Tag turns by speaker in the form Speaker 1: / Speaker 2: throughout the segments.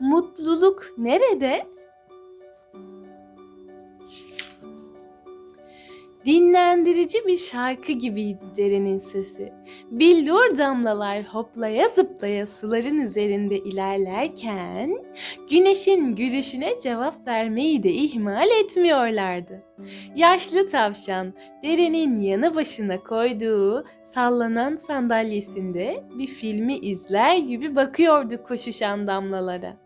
Speaker 1: Mutluluk nerede? Dinlendirici bir şarkı gibiydi derenin sesi. Billur damlalar hoplaya zıplaya suların üzerinde ilerlerken güneşin gülüşüne cevap vermeyi de ihmal etmiyorlardı. Yaşlı tavşan derenin yanı başına koyduğu sallanan sandalyesinde bir filmi izler gibi bakıyordu koşuşan damlalara.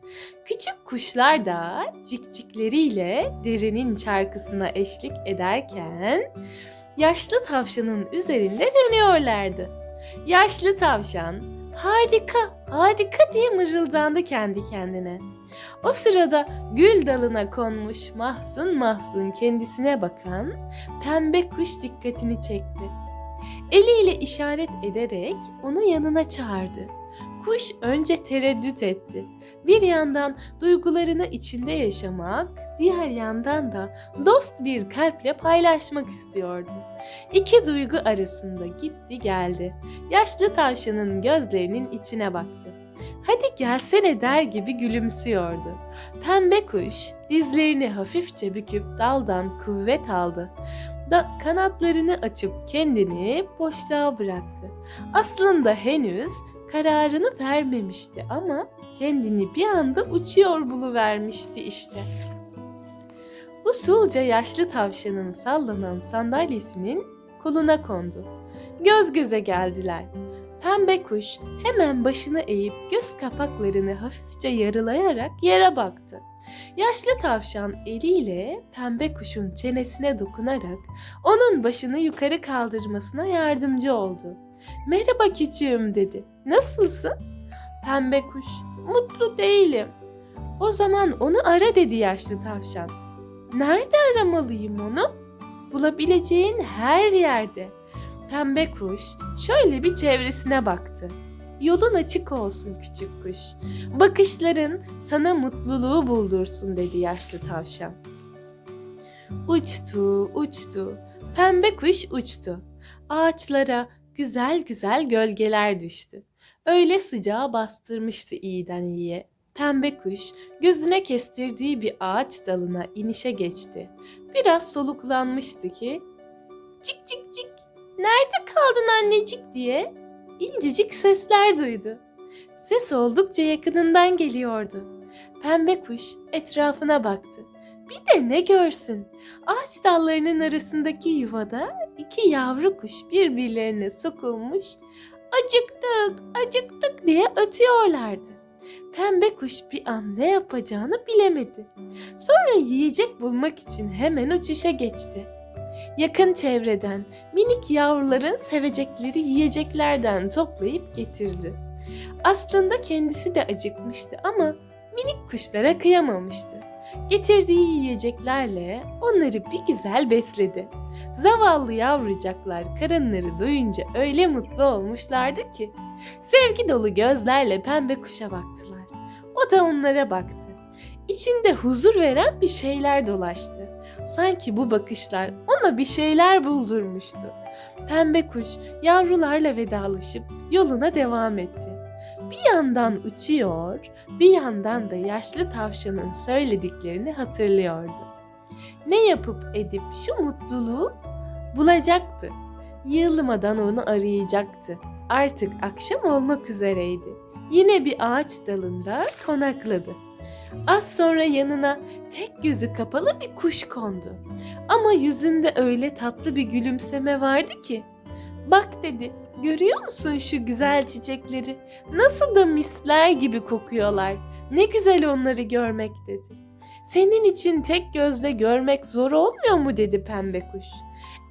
Speaker 1: Küçük kuşlar da cikcikleriyle derenin şarkısına eşlik ederken yaşlı tavşanın üzerinde dönüyorlardı. Yaşlı tavşan harika harika diye mırıldandı kendi kendine. O sırada gül dalına konmuş mahzun mahzun kendisine bakan pembe kuş dikkatini çekti. Eliyle işaret ederek onu yanına çağırdı. Kuş önce tereddüt etti. Bir yandan duygularını içinde yaşamak, diğer yandan da dost bir kalple paylaşmak istiyordu. İki duygu arasında gitti geldi. Yaşlı tavşanın gözlerinin içine baktı. Hadi gelsene der gibi gülümsüyordu. Pembe kuş dizlerini hafifçe büküp daldan kuvvet aldı. Da kanatlarını açıp kendini boşluğa bıraktı. Aslında henüz kararını vermemişti ama kendini bir anda uçuyor buluvermişti işte. Usulca yaşlı tavşanın sallanan sandalyesinin koluna kondu. Göz göze geldiler. Pembe kuş hemen başını eğip göz kapaklarını hafifçe yarılayarak yere baktı. Yaşlı tavşan eliyle pembe kuşun çenesine dokunarak onun başını yukarı kaldırmasına yardımcı oldu. Merhaba küçüğüm dedi. Nasılsın? Pembe kuş, mutlu değilim. O zaman onu ara dedi yaşlı tavşan. Nerede aramalıyım onu? Bulabileceğin her yerde. Pembe kuş şöyle bir çevresine baktı. Yolun açık olsun küçük kuş. Bakışların sana mutluluğu buldursun dedi yaşlı tavşan. Uçtu, uçtu. Pembe kuş uçtu. Ağaçlara güzel güzel gölgeler düştü. Öyle sıcağı bastırmıştı iyiden iyiye. Pembe kuş gözüne kestirdiği bir ağaç dalına inişe geçti. Biraz soluklanmıştı ki cik cik cik nerede kaldın annecik diye incecik sesler duydu. Ses oldukça yakınından geliyordu. Pembe kuş etrafına baktı. Bir de ne görsün? Ağaç dallarının arasındaki yuvada iki yavru kuş birbirlerine sokulmuş acıktık acıktık diye ötüyorlardı. Pembe kuş bir an ne yapacağını bilemedi. Sonra yiyecek bulmak için hemen uçuşa geçti. Yakın çevreden minik yavruların sevecekleri yiyeceklerden toplayıp getirdi. Aslında kendisi de acıkmıştı ama minik kuşlara kıyamamıştı. Getirdiği yiyeceklerle onları bir güzel besledi. Zavallı yavrucaklar karınları doyunca öyle mutlu olmuşlardı ki sevgi dolu gözlerle pembe kuşa baktılar. O da onlara baktı. İçinde huzur veren bir şeyler dolaştı. Sanki bu bakışlar ona bir şeyler buldurmuştu. Pembe kuş yavrularla vedalaşıp yoluna devam etti. Bir yandan uçuyor, bir yandan da yaşlı tavşanın söylediklerini hatırlıyordu. Ne yapıp edip şu mutluluğu bulacaktı. Yığılmadan onu arayacaktı. Artık akşam olmak üzereydi. Yine bir ağaç dalında konakladı. Az sonra yanına tek gözü kapalı bir kuş kondu. Ama yüzünde öyle tatlı bir gülümseme vardı ki. Bak dedi, görüyor musun şu güzel çiçekleri? Nasıl da misler gibi kokuyorlar. Ne güzel onları görmek dedi. Senin için tek gözle görmek zor olmuyor mu dedi pembe kuş.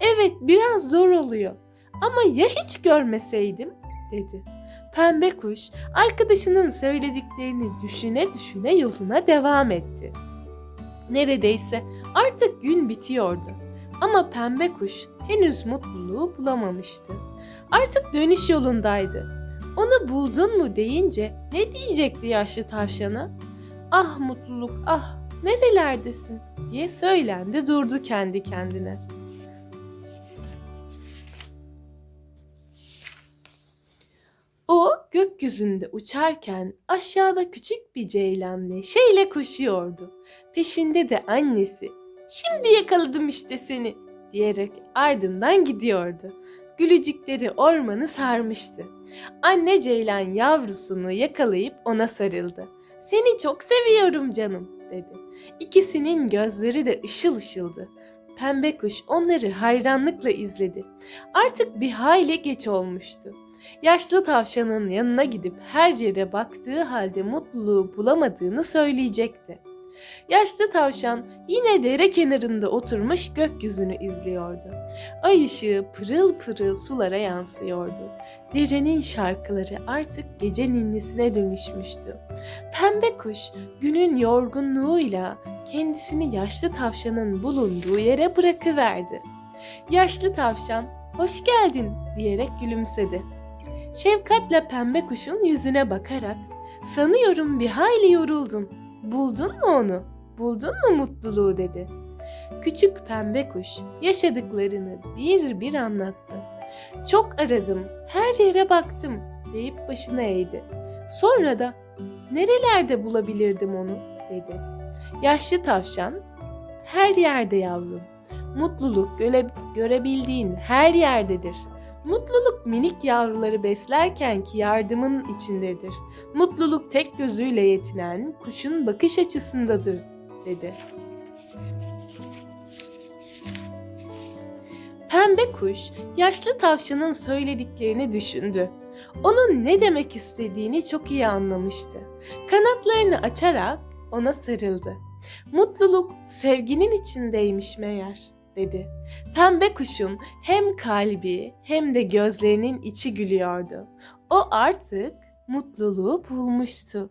Speaker 1: Evet biraz zor oluyor ama ya hiç görmeseydim dedi. Pembe kuş arkadaşının söylediklerini düşüne düşüne yoluna devam etti. Neredeyse artık gün bitiyordu. Ama pembe kuş henüz mutluluğu bulamamıştı. Artık dönüş yolundaydı. Onu buldun mu deyince ne diyecekti yaşlı tavşana? Ah mutluluk ah nerelerdesin diye söylendi durdu kendi kendine. O gök Gökyüzünde uçarken aşağıda küçük bir ceylan neşeyle koşuyordu. Peşinde de annesi "Şimdi yakaladım işte seni." Diyerek ardından gidiyordu. Gülücükleri ormanı sarmıştı. Anne ceylan yavrusunu yakalayıp ona sarıldı. "Seni çok seviyorum canım." dedi. İkisinin gözleri de ışıl ışıldı. Pembe kuş onları hayranlıkla izledi. Artık bir hayli geç olmuştu. Yaşlı tavşanın yanına gidip her yere baktığı halde mutluluğu bulamadığını söyleyecekti. Yaşlı tavşan yine dere kenarında oturmuş gökyüzünü izliyordu. Ay ışığı pırıl pırıl sulara yansıyordu. Derenin şarkıları artık gece ninnisine dönüşmüştü. Pembe kuş günün yorgunluğuyla kendisini yaşlı tavşanın bulunduğu yere bırakıverdi. Yaşlı tavşan, hoş geldin diyerek gülümsedi. Şefkatle pembe kuşun yüzüne bakarak, sanıyorum bir hayli yoruldun. Buldun mu onu? Buldun mu mutluluğu dedi. Küçük pembe kuş yaşadıklarını bir bir anlattı. Çok aradım, her yere baktım deyip başını eğdi. Sonra da nerelerde bulabilirdim onu dedi. Yaşlı tavşan, her yerde yavrum. Mutluluk göre, görebildiğin her yerdedir. Mutluluk minik yavruları beslerken ki yardımın içindedir. Mutluluk tek gözüyle yetinen kuşun bakış açısındadır, dedi. Pembe kuş yaşlı tavşanın söylediklerini düşündü. Onun ne demek istediğini çok iyi anlamıştı. Kanatlarını açarak ona sarıldı. Mutluluk sevginin içindeymiş meğer dedi. Pembe kuşun hem kalbi hem de gözlerinin içi gülüyordu. O artık mutluluğu bulmuştu.